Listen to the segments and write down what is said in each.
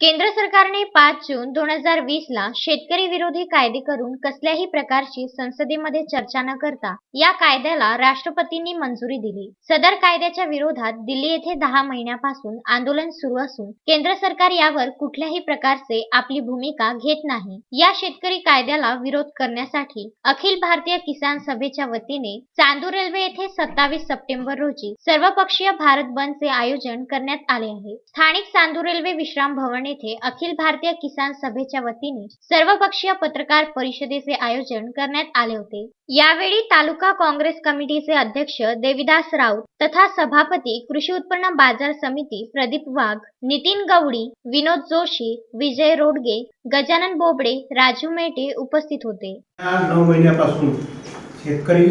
केंद्र सरकारने पाच जून दोन हजार वीस ला शेतकरी विरोधी कायदे करून कसल्याही प्रकारची संसदेमध्ये चर्चा न करता या कायद्याला राष्ट्रपतींनी मंजुरी दिली. सदर कायद्याच्या विरोधात दिल्ली येथे दहा महिन्यापासून आंदोलन सुरू असून केंद्र सरकार यावर कुठल्याही प्रकारचे आपली भूमिका घेत नाही. या शेतकरी कायद्याला विरोध करण्यासाठी अखिल भारतीय किसान सभेच्या वतीने चांदूर रेल्वे येथे सत्तावीस सप्टेंबर रोजी सर्वपक्षीय भारत बंदचे आयोजन करण्यात आले आहे. स्थानिक चांदूर रेल्वे विश्राम भवन येथे अखिल भारतीय किसान सभेच्या वतीने सर्वपक्षीय पत्रकार परिषदेचे आयोजन करण्यात आले होते. यावेळी तालुका काँग्रेस कमिटीचे अध्यक्ष देविदास राऊत तथा सभापती कृषी उत्पन्न बाजार समिती प्रदीप वाघ नितीन गवडी विनोद जोशी विजय रोडगे गजानन बोबडे राजू मेटे उपस्थित होते. नऊ महिन्यापासून शेतकरी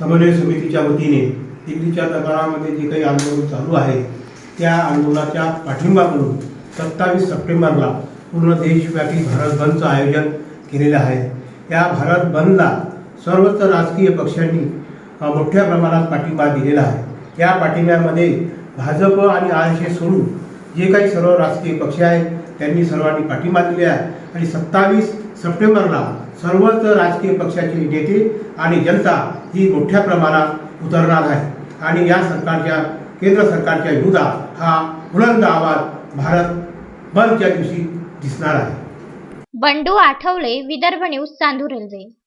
समन्वय समितीच्या वतीने दिल्लीच्या दरबारामध्ये जे काही आंदोलन चालू आहे त्या आंदोलनाच्या पाठिंबा म्हणून सत्तावीस सप्टेंबरला पूर्ण देशव्यापी भारत बंदचं आयोजन केलेलं आहे. या भारत बंदला सर्वच राजकीय पक्षांनी मोठ्या प्रमाणात पाठिंबा दिलेला आहे. या पाठिंब्यामध्ये भाजप आणि आर एस एस सोडून जे काही सर्व राजकीय पक्ष आहेत त्यांनी सर्वांनी पाठिंबा दिले आहे. आणि सत्तावीस सप्टेंबरला सर्वच राजकीय पक्षाचे नेते आणि जनता ही मोठ्या प्रमाणात उतरणार आहे. आणि या सरकारच्या केंद्र सरकारच्या विरोधात हा बुलंद आवाज भारत बंदच्या दिवशी दिसणार आहे. Bandu Athawale Vidarbha news Chandur Railway.